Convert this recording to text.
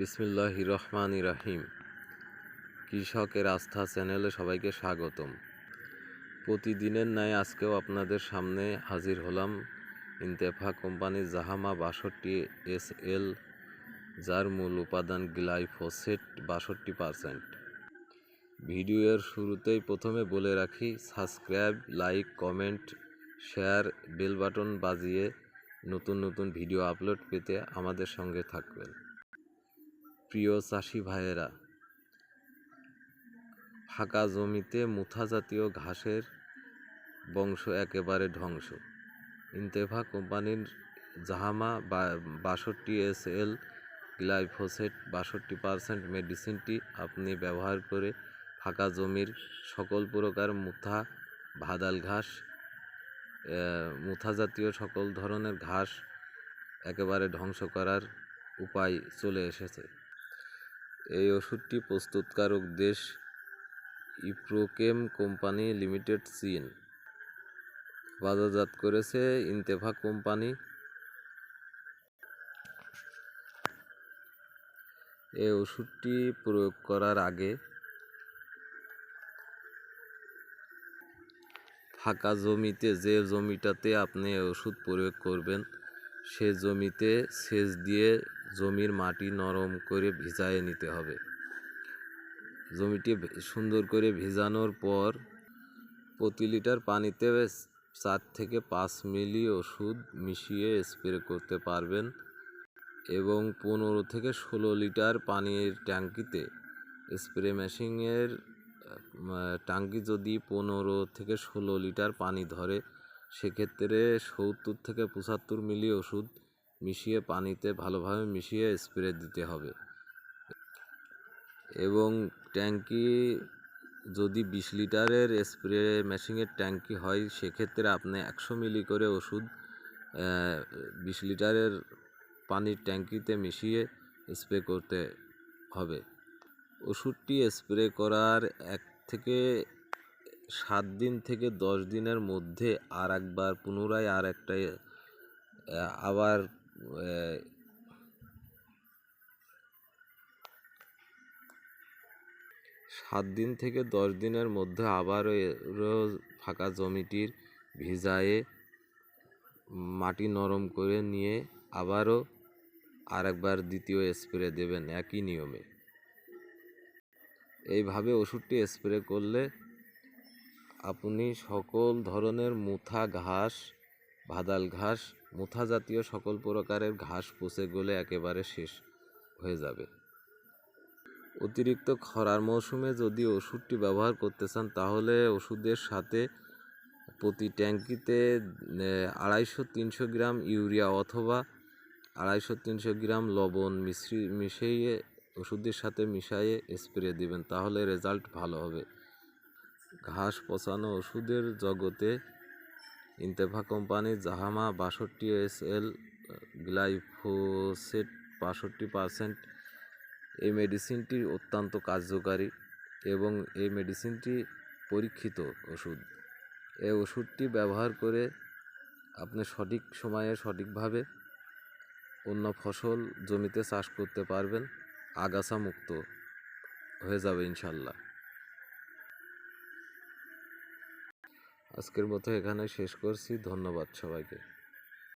বিসমিল্লাহ রহমান রাহিম। কৃষকের আস্থা চ্যানেলে সবাইকে স্বাগতম। প্রতিদিনের ন্যায় আজকেও আপনাদের সামনে হাজির হলাম ইন্তেফা কোম্পানির জাহামা বাষট্টি এস এল যার মূল উপাদান গ্লাইফোসেট বাষট্টি পারসেন্ট। ভিডিওর শুরুতেই প্রথমে বলে রাখি, subscribe, like, comment, share, bell button বাজিয়ে নতুন নতুন ভিডিও আপলোড পেতে আমাদের সঙ্গে থাকবেন। প্রিয় চাষি ভাইয়েরা, ফাঁকা জমিতে মুথা জাতীয় ঘাসের বংশ একেবারে ধ্বংস। ইন্তেফা কোম্পানির জাহামা বাষট্টি এস এল গ্লাইফোসেট বাষট্টি পারসেন্ট মেডিসিনটি আপনি ব্যবহার করে ফাঁকা জমির সকল প্রকার মুথা, ভাদাল ঘাস মুথা জাতীয় সকল ধরনের ঘাস একেবারে ধ্বংস করার উপায় চলে এসেছে। এই ওষুধটি প্রস্তুতকারক দেশ ইপ্রোকেম কোম্পানি লিমিটেড, চীন। বাজারজাত করেছে ইন্তেফা কোম্পানি। এই ওষুধটি প্রয়োগ করার আগে ফাঁকা জমিতে, যে জমিটাতে আপনি ওষুধ প্রয়োগ করবেন, সে জমিতে সেচ দিয়ে জমির মাটি নরম করে ভিজায় নিতে হবে। জমিটি সুন্দর করে ভিজানোর পর প্রতি লিটার পানিতে চার থেকে পাঁচ মিলি ওষুধ মিশিয়ে স্প্রে করতে পারবেন এবং পনেরো থেকে ষোলো লিটার পানির ট্যাঙ্কিতে স্প্রে মেশিনের ট্যাঙ্কি যদি পনেরো থেকে ষোলো লিটার পানি ধরে, সেক্ষেত্রে সত্তর থেকে পঁচাত্তর মিলি ওষুধ মিশিয়ে পানিতে ভালোভাবে মিশিয়ে স্প্রে দিতে হবে। এবং ট্যাঙ্কি যদি বিশ লিটারের স্প্রে মেশিনের ট্যাঙ্কি হয়, সেক্ষেত্রে আপনি একশো মিলি করে ওষুধ বিশ লিটারের পানির ট্যাঙ্কিতে মিশিয়ে স্প্রে করতে হবে। ওষুধটি স্প্রে করার এক থেকে সাত দিন থেকে দশ দিনের মধ্যে আর একবার পুনরায় আর একটা আবার সাত দিন থেকে দশ দিনের মধ্যে আবারও ফাঁকা জমিটির ভিজায়ে মাটি নরম করে নিয়ে আবারও আরেকবার দ্বিতীয় স্প্রে দেবেন একই নিয়মে। এইভাবে ওষুধটি স্প্রে করলে আপনি সকল ধরনের মুথা ঘাস ভাদাল ঘাস মুথা জাতীয় সকল প্রকারের ঘাস পচে গলে একেবারে শেষ হয়ে যাবে। অতিরিক্ত খরার মৌসুমে যদি ওষুধটি ব্যবহার করতে চান, তাহলে ওষুধের সাথে প্রতি ট্যাঙ্কিতে আড়াইশো তিনশো গ্রাম ইউরিয়া অথবা আড়াইশো তিনশো গ্রাম লবণ মিশ্রি, মিশিয়ে ওষুধের সাথে মিশিয়ে স্প্রে দিবেন, তাহলে রেজাল্ট ভালো হবে। ঘাস পচানো ওষুধের জগতে ইন্তেফা কোম্পানির জাহামা বাষট্টি এস এল গ্লাইফোসেট বাষট্টি পারসেন্ট এই মেডিসিনটি অত্যন্ত কার্যকারী এবং এই মেডিসিনটি পরীক্ষিত ওষুধ। এই ওষুধটি ব্যবহার করে আপনি সঠিক সময়ে সঠিকভাবে অন্য ফসল জমিতে চাষ করতে পারবেন, আগাছা মুক্ত হয়ে যাবে ইনশাল্লাহ। আজকের মতো এখানে শেষ করছি। ধন্যবাদ সবাইকে।